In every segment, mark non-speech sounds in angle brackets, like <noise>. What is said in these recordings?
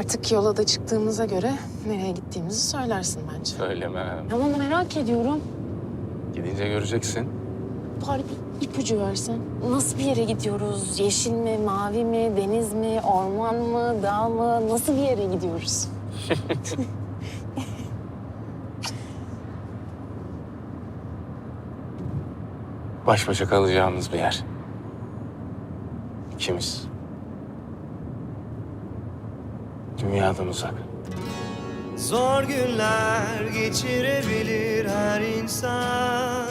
Artık yola da çıktığımıza göre nereye gittiğimizi söylersin bence. Söylemem. Ama merak ediyorum. Gidince göreceksin. Bari bir ipucu versen. Nasıl bir yere gidiyoruz? Yeşil mi, mavi mi, deniz mi, orman mı, dağ mı? Nasıl bir yere gidiyoruz? <laughs> Baş başa kalacağımız bir yer. İkimiz. Dünyadan uzak. Zor günler geçirebilir her insan.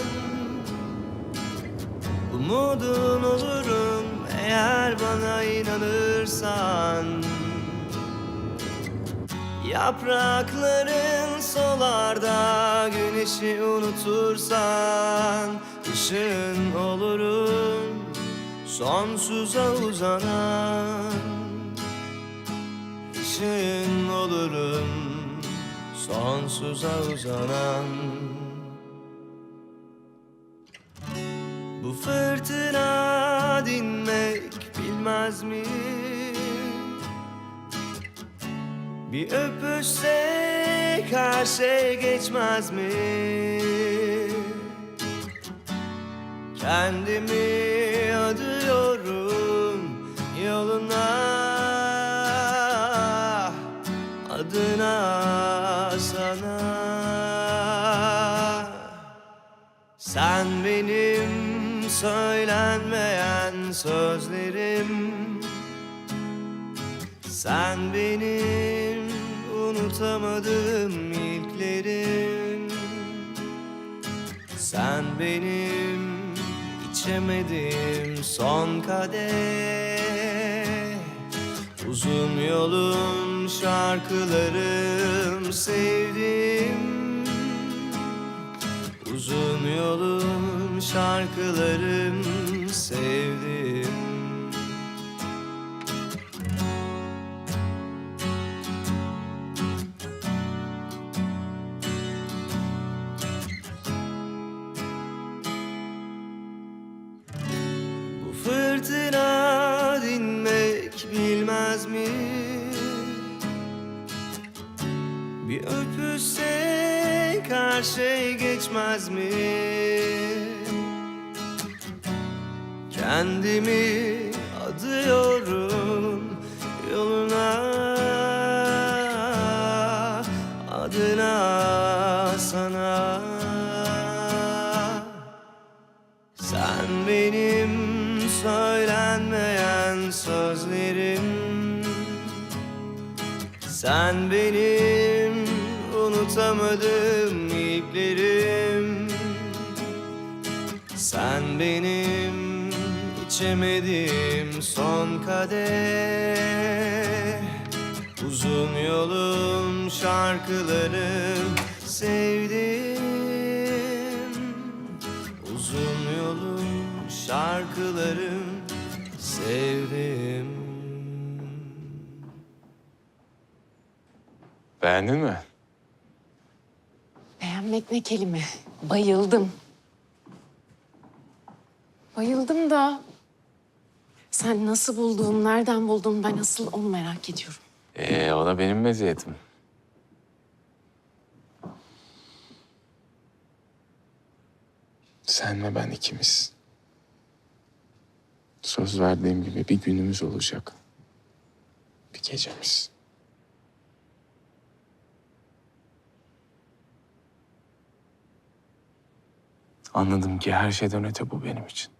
Umudun olurum eğer bana inanırsan. Yaprakların solarda güneşi unutursan. Işığın olurum sonsuza uzanan Işığın olurum sonsuza uzanan Bu fırtına dinmek bilmez mi? Bir öpüşsek her şey geçmez mi? Kendimi söylenmeyen sözlerim. Sen benim unutamadığım ilklerim. Sen benim içemediğim son kadeh. Uzun yolum şarkılarım sevdim Uzun yolum şarkılarım sevdim Bu fırtına dinmek bilmez mi? Bir öpüşsek her şey geçmez mi? Kendimi adıyorum yoluna Adına sana sen benim söylenmeyen sözlerim Sen benim unutamadığım ilklerim Sen benim içemediğim son kadeh Uzun yolum şarkılarım sevdim. Uzun yolum şarkılarım sevdim. Beğendin mi? Beğenmek ne kelime? Bayıldım. Bayıldım da... Sen nasıl buldun, nereden buldun? Ben asıl onu merak ediyorum. Ee, o da benim meziyetim. Sen ve ben ikimiz. Söz verdiğim gibi bir günümüz olacak. Bir gecemiz. Anladım ki her şeyden öte bu benim için.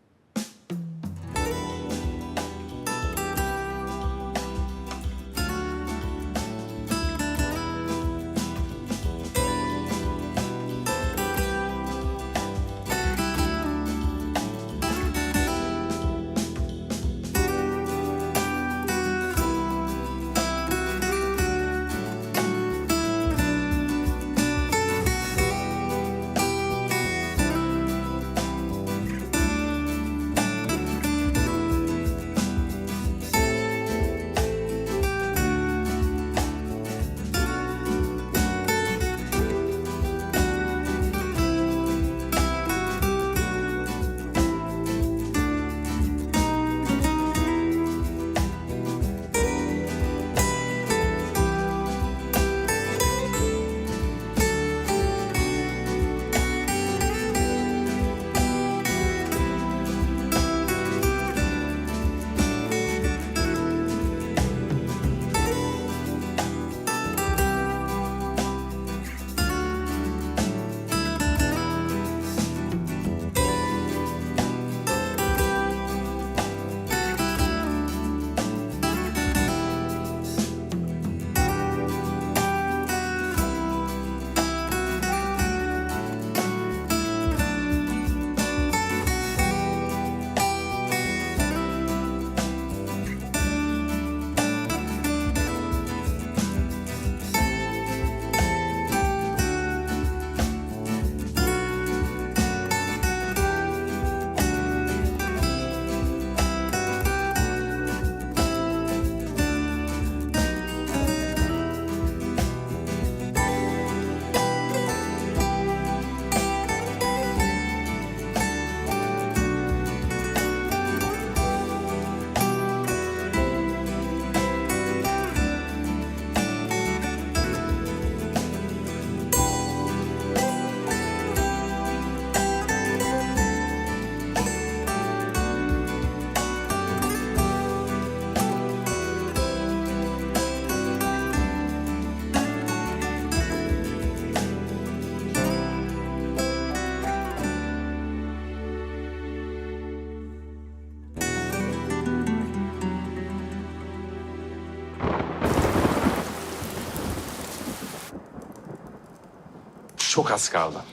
Çok az kaldı.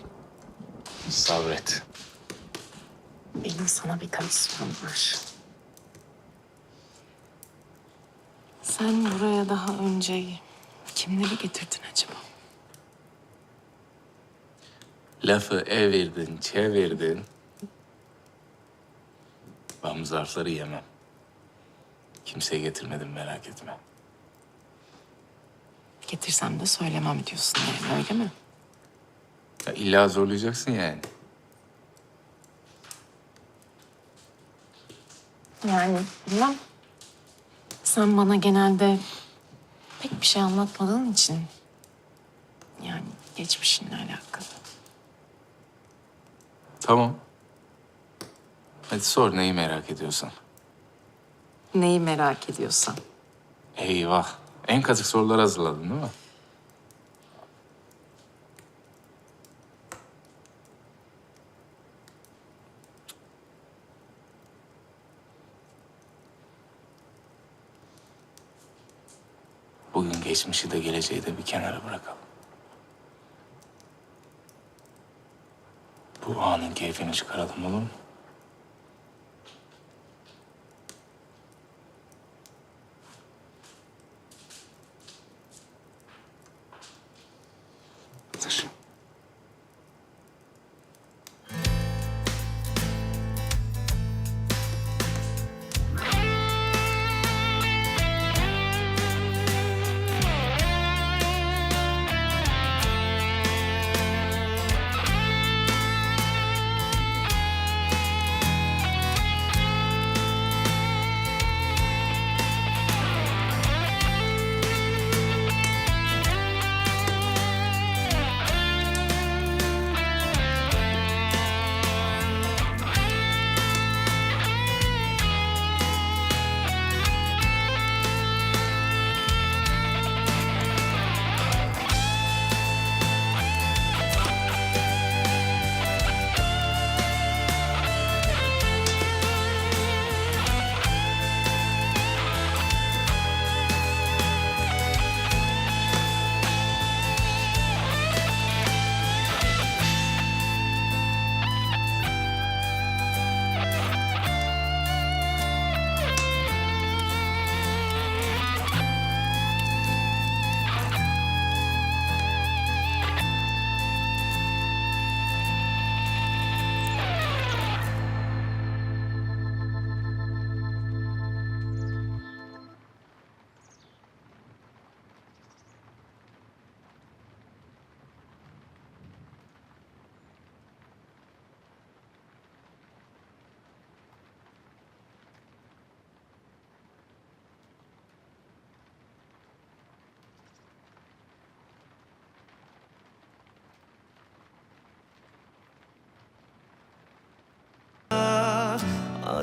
Sabret. Benim sana bir tavsiyem var. Sen buraya daha önce kimleri getirdin acaba? Lafı evirdin, çevirdin. Ben bu zarfları yemem. Kimseye getirmedim merak etme. Getirsem de söylemem diyorsun yani öyle mi? Ya illa zorlayacaksın yani. Yani bilmem. Sen bana genelde pek bir şey anlatmadığın için... Yani geçmişinle alakalı. Tamam. Hadi sor neyi merak ediyorsan. Neyi merak ediyorsan. Eyvah. En kazık sorular hazırladın değil mi? Bugün geçmişi de geleceği de bir kenara bırakalım. Bu anın keyfini çıkaralım olur mu?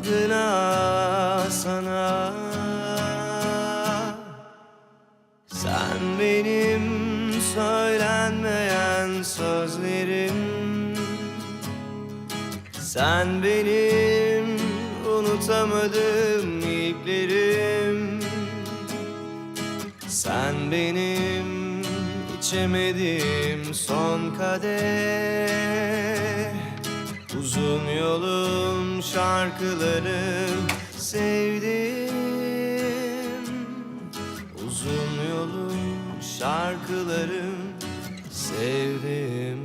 Adına sana. Sen benim söylenmeyen sözlerim. Sen benim unutamadığım ilklerim Sen benim içemediğim son kadeh Uzun yolum şarkılarım sevdim Uzun yolum şarkılarım sevdim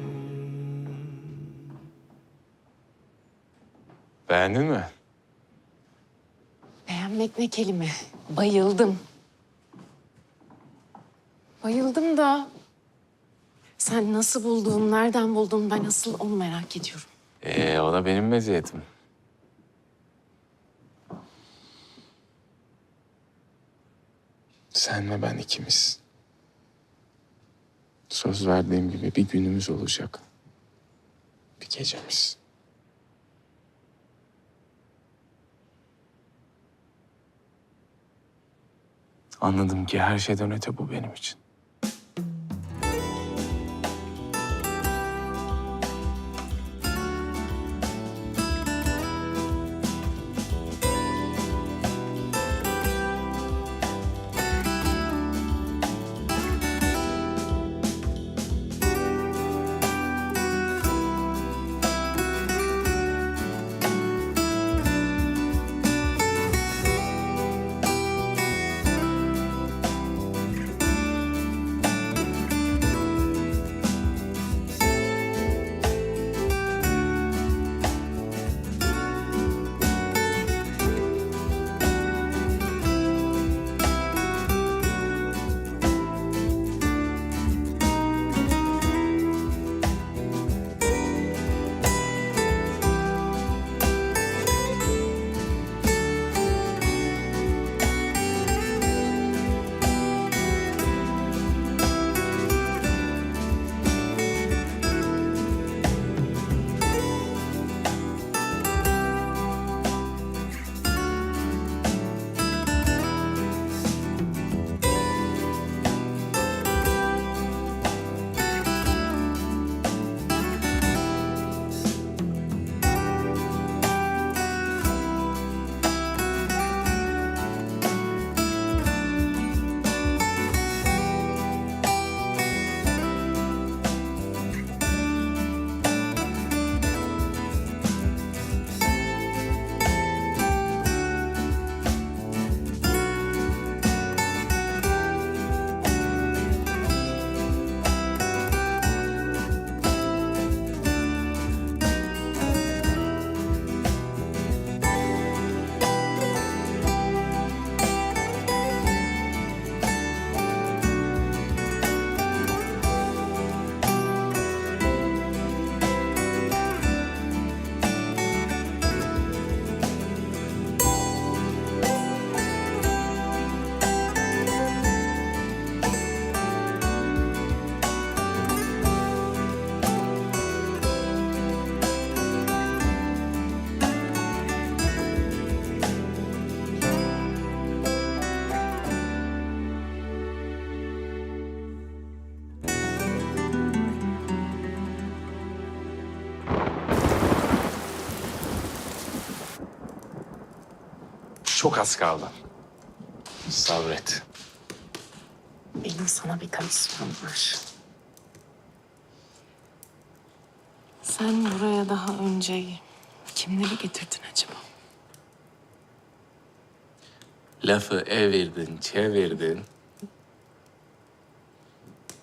Beğendin mi? Beğenmek ne kelime? Bayıldım. Bayıldım da... Sen nasıl buldun, nereden buldun ben asıl onu merak ediyorum. Ee, o da benim meziyetim. Sen ve ben ikimiz. Söz verdiğim gibi bir günümüz olacak. Bir gecemiz. Anladım ki her şeyden öte bu benim için. Çok az kaldı. Sabret. Benim sana birkaç sorum var. Sen buraya daha önce kimleri getirdin acaba? Lafı evirdin, çevirdin.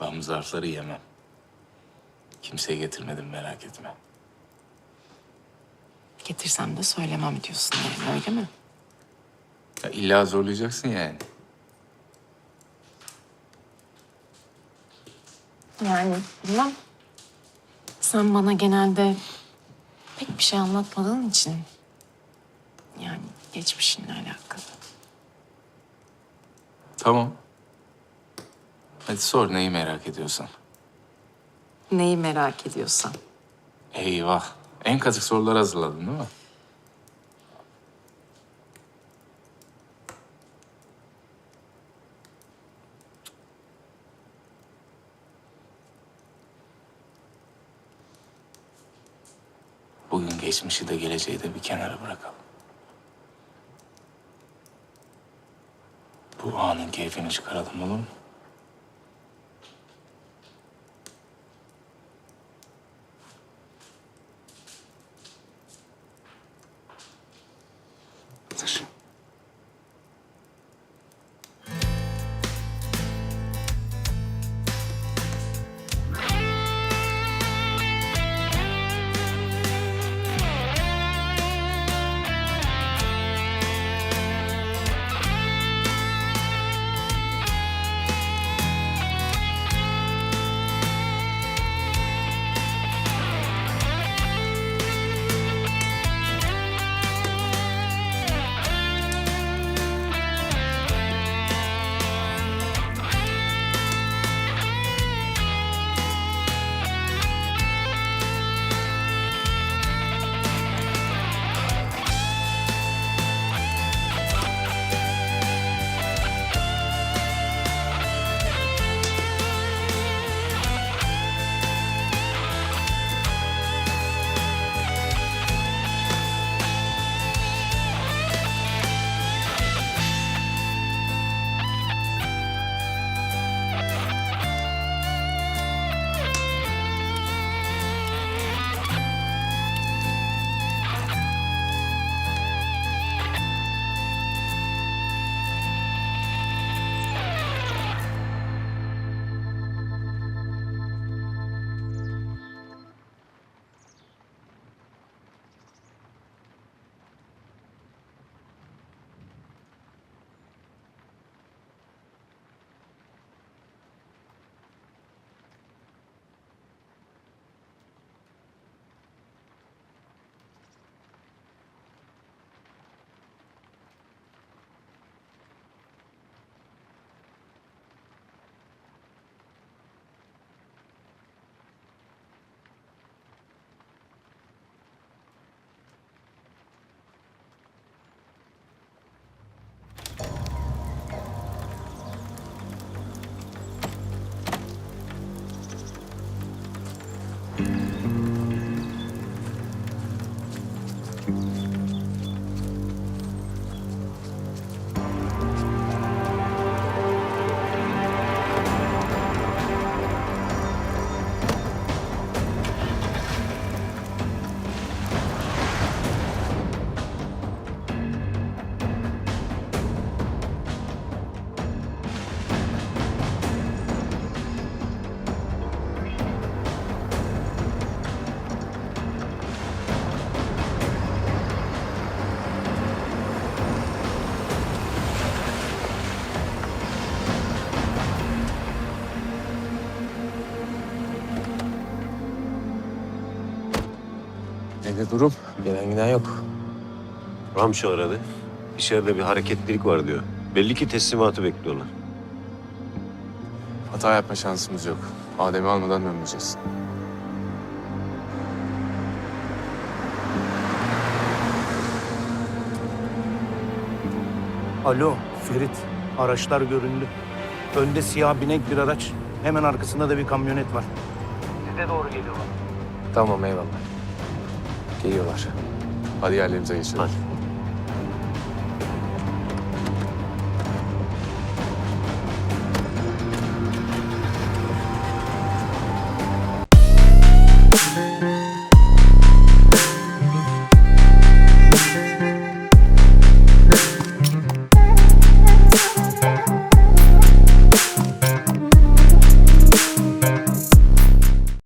Ben bu zarfları yemem. Kimseye getirmedim merak etme. Getirsem de söylemem diyorsun yani öyle mi? Ya illa zorlayacaksın yani. Yani bilmem. Sen bana genelde pek bir şey anlatmadığın için... Yani geçmişinle alakalı. Tamam. Hadi sor neyi merak ediyorsan. Neyi merak ediyorsan. Eyvah. En kazık sorular hazırladın değil mi? Bugün geçmişi de geleceği de bir kenara bırakalım. Bu anın keyfini çıkaralım olur mu? Nedir durum? Gelen giden yok. Ramço aradı. İçeride bir hareketlilik var diyor. Belli ki teslimatı bekliyorlar. Hata yapma şansımız yok. Adem'i almadan dönmeyeceğiz. Alo Ferit. Araçlar göründü. Önde siyah binek bir araç. Hemen arkasında da bir kamyonet var. Size doğru geliyorlar. Tamam eyvallah. Geliyorlar. Hadi yerlerimize geçelim. Hadi.